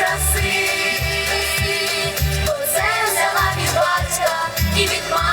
Краси, бо це від батька і від мами.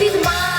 від мами.